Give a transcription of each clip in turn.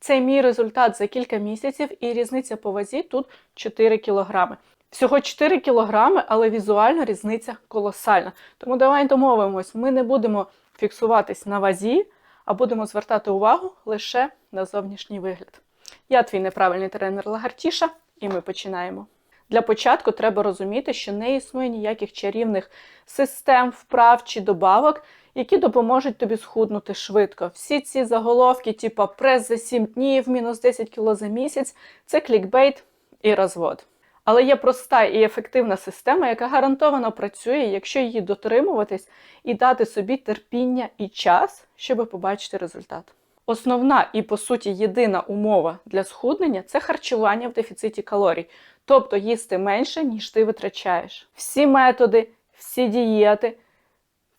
Це мій результат за кілька місяців, і різниця по вазі тут 4 кілограми. Всього 4 кілограми, але візуально різниця колосальна. Тому давай домовимось, ми не будемо фіксуватись на вазі, а будемо звертати увагу лише на зовнішній вигляд. Я твій неправильний тренер Лагартіша, і ми починаємо. Для початку треба розуміти, що не існує ніяких чарівних систем, вправ чи добавок, які допоможуть тобі схуднути швидко. Всі ці заголовки, типу прес за 7 днів, мінус 10 кг за місяць, це клікбейт і розвод. Але є проста і ефективна система, яка гарантовано працює, якщо її дотримуватись і дати собі терпіння і час, щоб побачити результат. Основна і, по суті, єдина умова для схуднення це харчування в дефіциті калорій, тобто їсти менше, ніж ти витрачаєш. Всі методи, всі дієти,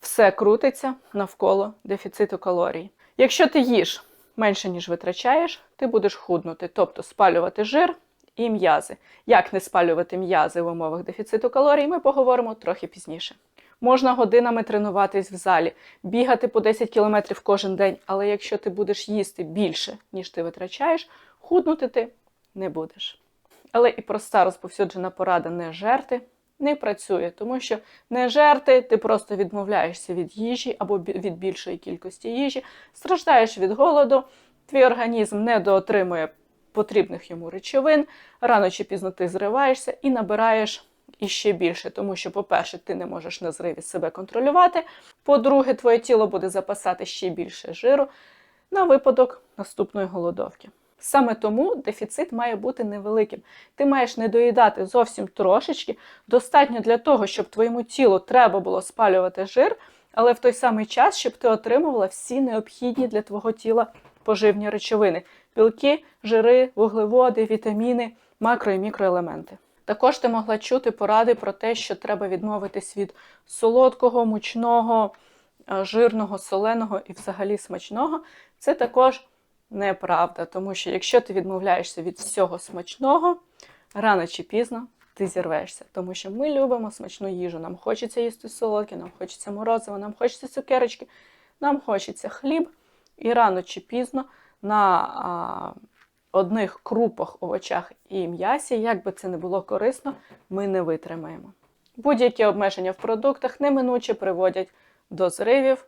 все крутиться навколо дефіциту калорій. Якщо ти їш менше, ніж витрачаєш, ти будеш худнути, тобто спалювати жир і м'язи. Як не спалювати м'язи в умовах дефіциту калорій, ми поговоримо трохи пізніше. Можна годинами тренуватись в залі, бігати по 10 кілометрів кожен день, але якщо ти будеш їсти більше, ніж ти витрачаєш, худнути ти не будеш. Але і проста розповсюджена порада не жерти не працює, тому що не жерти, ти просто відмовляєшся від їжі або від більшої кількості їжі, страждаєш від голоду, твій організм не доотримує потрібних йому речовин, рано чи пізно ти зриваєшся і набираєш іще більше, тому що, по-перше, ти не можеш на зриві себе контролювати. По-друге, твоє тіло буде запасати ще більше жиру на випадок наступної голодовки. Саме тому дефіцит має бути невеликим. Ти маєш не доїдати зовсім трошечки, достатньо для того, щоб твоєму тілу треба було спалювати жир, але в той самий час, щоб ти отримувала всі необхідні для твого тіла поживні речовини: білки, жири, вуглеводи, вітаміни, макро і мікроелементи. Також ти могла чути поради про те, що треба відмовитись від солодкого, мучного, е, жирного, соленого і взагалі смачного. Це також неправда, тому що якщо ти відмовляєшся від всього смачного, рано чи пізно ти зірвешся. Тому що ми любимо смачну їжу. Нам хочеться їсти солодке, нам хочеться морозиво, нам хочеться цукерочки, нам хочеться хліб, і рано чи пізно на а, одних крупах, овочах і м'ясі, як би це не було корисно, ми не витримаємо. Будь-які обмеження в продуктах неминуче приводять до зривів,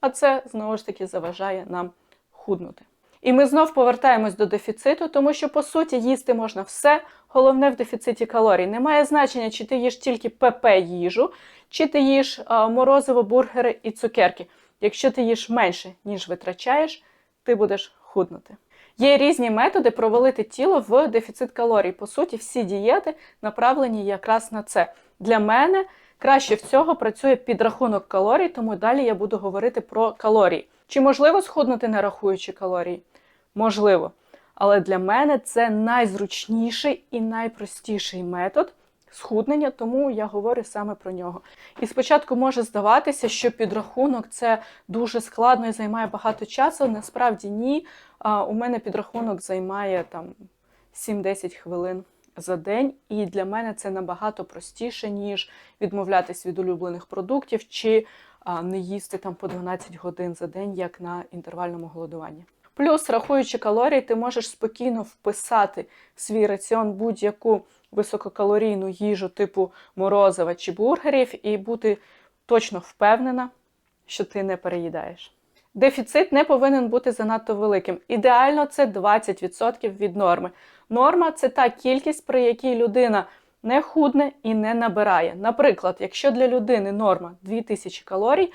а це знову ж таки заважає нам худнути. І ми знов повертаємось до дефіциту, тому що по суті їсти можна все. Головне в дефіциті калорій. Немає значення, чи ти їш тільки ПП їжу, чи ти їш а, морозиво, бургери і цукерки. Якщо ти їш менше, ніж витрачаєш, ти будеш худнути. Є різні методи провалити тіло в дефіцит калорій. По суті, всі дієти направлені якраз на це. Для мене краще всього працює підрахунок калорій, тому далі я буду говорити про калорії. Чи можливо схуднути, не рахуючи калорії? Можливо. Але для мене це найзручніший і найпростіший метод схуднення, тому я говорю саме про нього. І спочатку може здаватися, що підрахунок це дуже складно і займає багато часу. Насправді ні. У мене підрахунок займає там 7-10 хвилин за день, і для мене це набагато простіше, ніж відмовлятись від улюблених продуктів чи не їсти там по 12 годин за день, як на інтервальному голодуванні. Плюс, рахуючи калорії, ти можеш спокійно вписати в свій раціон будь-яку висококалорійну їжу типу морозива чи бургерів, і бути точно впевнена, що ти не переїдаєш. Дефіцит не повинен бути занадто великим. Ідеально це 20% від норми. Норма це та кількість, при якій людина не худне і не набирає. Наприклад, якщо для людини норма 2000 калорій,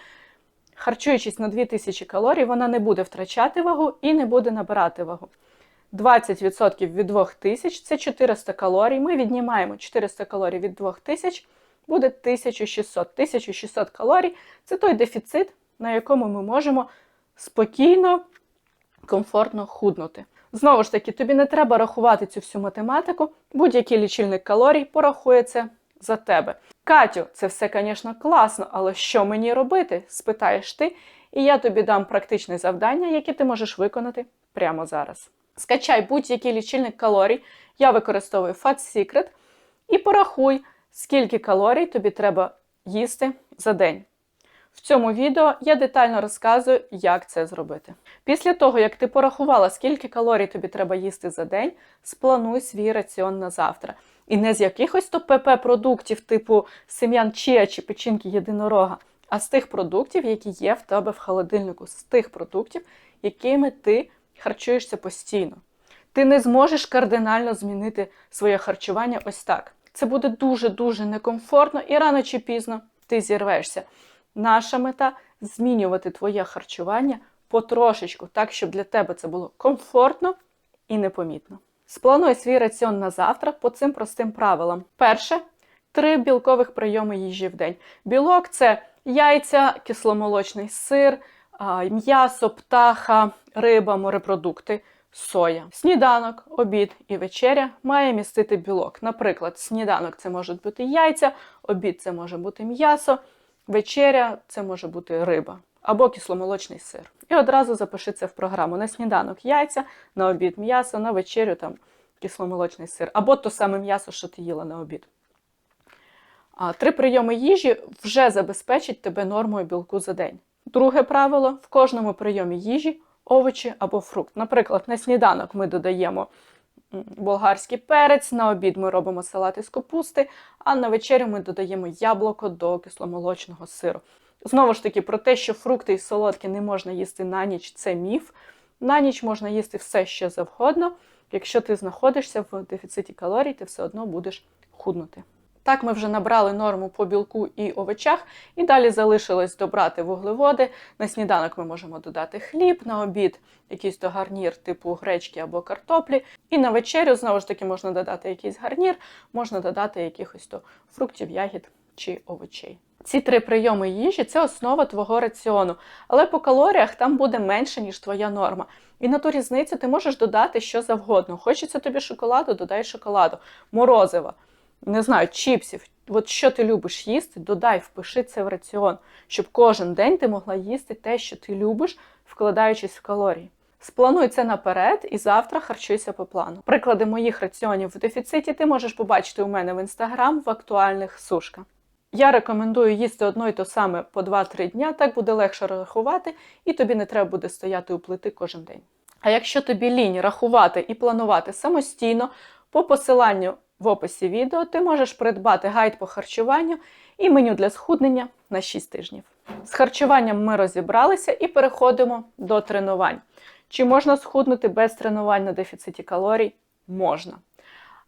харчуючись на 2000 калорій, вона не буде втрачати вагу і не буде набирати вагу. 20% від 2000 це 400 калорій. Ми віднімаємо 400 калорій від 2000, буде 1600. 1600 калорій це той дефіцит, на якому ми можемо спокійно, комфортно худнути. Знову ж таки, тобі не треба рахувати цю всю математику, будь-який лічильник калорій порахує це за тебе. Катю, це все, звісно, класно, але що мені робити? спитаєш ти, і я тобі дам практичне завдання, яке ти можеш виконати прямо зараз. Скачай будь-який лічильник калорій, я використовую Fat Secret, і порахуй, скільки калорій тобі треба їсти за день. В цьому відео я детально розказую, як це зробити. Після того, як ти порахувала, скільки калорій тобі треба їсти за день, сплануй свій раціон на завтра. І не з якихось то ПП-продуктів, типу сем'ян чия чи печінки єдинорога, а з тих продуктів, які є в тебе в холодильнику, з тих продуктів, якими ти харчуєшся постійно. Ти не зможеш кардинально змінити своє харчування ось так. Це буде дуже-дуже некомфортно і рано чи пізно ти зірвешся. Наша мета змінювати твоє харчування потрошечку, так, щоб для тебе це було комфортно і непомітно. Сплануй свій раціон на завтра по цим простим правилам. Перше три білкових прийоми їжі в день. Білок це яйця, кисломолочний сир, м'ясо, птаха, риба, морепродукти, соя. Сніданок, обід і вечеря має містити білок. Наприклад, сніданок це можуть бути яйця, обід це може бути м'ясо, вечеря це може бути риба або кисломолочний сир. І одразу запиши це в програму. На сніданок яйця, на обід м'ясо, на вечерю там кисломолочний сир, або то саме м'ясо, що ти їла на обід. Три прийоми їжі вже забезпечить тебе нормою білку за день. Друге правило: в кожному прийомі їжі овочі або фрукт. Наприклад, на сніданок ми додаємо болгарський перець, на обід ми робимо салат із капусти, а на вечерю ми додаємо яблуко до кисломолочного сиру. Знову ж таки, про те, що фрукти і солодкі не можна їсти на ніч, це міф. На ніч можна їсти все що завгодно. Якщо ти знаходишся в дефіциті калорій, ти все одно будеш худнути. Так, ми вже набрали норму по білку і овочах, і далі залишилось добрати вуглеводи. На сніданок ми можемо додати хліб, на обід якийсь то гарнір типу гречки або картоплі. І на вечерю, знову ж таки, можна додати якийсь гарнір, можна додати якихось то фруктів, ягід чи овочей. Ці три прийоми їжі це основа твого раціону, але по калоріях там буде менше, ніж твоя норма. І на ту різницю ти можеш додати що завгодно. Хочеться тобі шоколаду, додай шоколаду, морозива, не знаю, чіпсів. От що ти любиш їсти, додай, впиши це в раціон, щоб кожен день ти могла їсти те, що ти любиш, вкладаючись в калорії. Сплануй це наперед і завтра харчуйся по плану. Приклади моїх раціонів в дефіциті ти можеш побачити у мене в інстаграм в актуальних сушка. Я рекомендую їсти одно й то саме по 2-3 дня, так буде легше рахувати, і тобі не треба буде стояти у плити кожен день. А якщо тобі лінь рахувати і планувати самостійно, по посиланню в описі відео ти можеш придбати гайд по харчуванню і меню для схуднення на 6 тижнів. З харчуванням ми розібралися і переходимо до тренувань. Чи можна схуднути без тренувань на дефіциті калорій? Можна.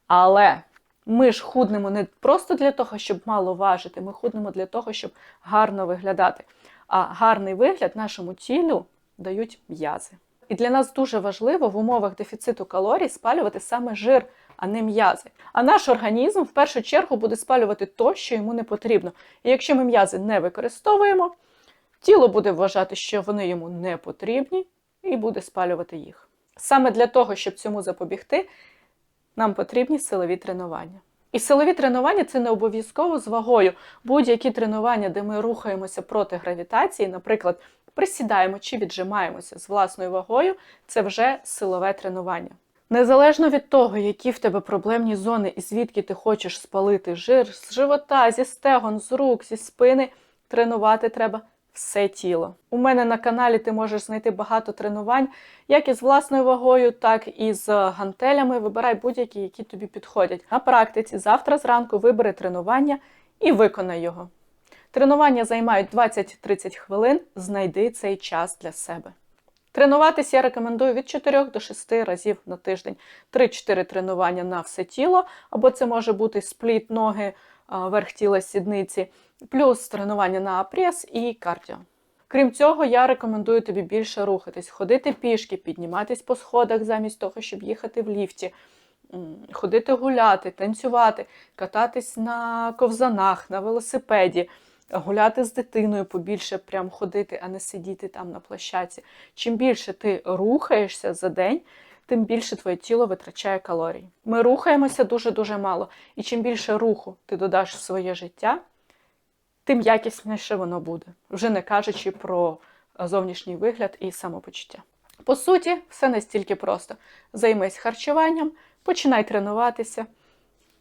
Але ми ж худнемо не просто для того, щоб мало важити, ми худнемо для того, щоб гарно виглядати. А гарний вигляд нашому тілу дають м'язи. І для нас дуже важливо в умовах дефіциту калорій спалювати саме жир, а не м'язи. А наш організм в першу чергу буде спалювати то, що йому не потрібно. І якщо ми м'язи не використовуємо, тіло буде вважати, що вони йому не потрібні, і буде спалювати їх. Саме для того, щоб цьому запобігти, нам потрібні силові тренування. І силові тренування це не обов'язково з вагою. Будь-які тренування, де ми рухаємося проти гравітації, наприклад, присідаємо чи віджимаємося з власною вагою, це вже силове тренування. Незалежно від того, які в тебе проблемні зони і звідки ти хочеш спалити жир з живота, зі стегон, з рук, зі спини, тренувати треба все тіло. У мене на каналі ти можеш знайти багато тренувань, як із власною вагою, так і з гантелями. Вибирай будь-які, які тобі підходять. На практиці завтра зранку вибери тренування і виконай його. Тренування займають 20-30 хвилин, знайди цей час для себе. Тренуватися я рекомендую від 4 до 6 разів на тиждень. 3-4 тренування на все тіло, або це може бути спліт, ноги, верх тіла, сідниці, плюс тренування на прес і кардіо. Крім цього, я рекомендую тобі більше рухатись, ходити пішки, підніматись по сходах замість того, щоб їхати в ліфті, ходити гуляти, танцювати, кататись на ковзанах, на велосипеді, гуляти з дитиною, побільше прям ходити, а не сидіти там на площаці. Чим більше ти рухаєшся за день, тим більше твоє тіло витрачає калорій. Ми рухаємося дуже-дуже мало. І чим більше руху ти додаш в своє життя, тим якісніше воно буде, вже не кажучи про зовнішній вигляд і самопочуття. По суті, все настільки просто: займись харчуванням, починай тренуватися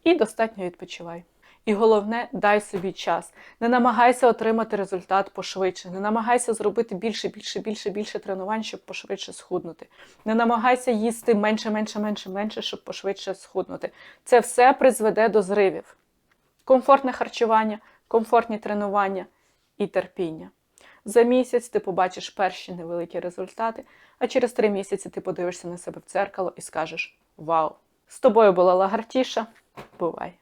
і достатньо відпочивай. І головне, дай собі час. Не намагайся отримати результат пошвидше. Не намагайся зробити більше, більше, більше, більше тренувань, щоб пошвидше схуднути. Не намагайся їсти менше, менше, менше, менше, щоб пошвидше схуднути. Це все призведе до зривів. Комфортне харчування, комфортні тренування і терпіння. За місяць ти побачиш перші невеликі результати, а через три місяці ти подивишся на себе в дзеркало і скажеш: Вау! З тобою була лагартіша. Бувай!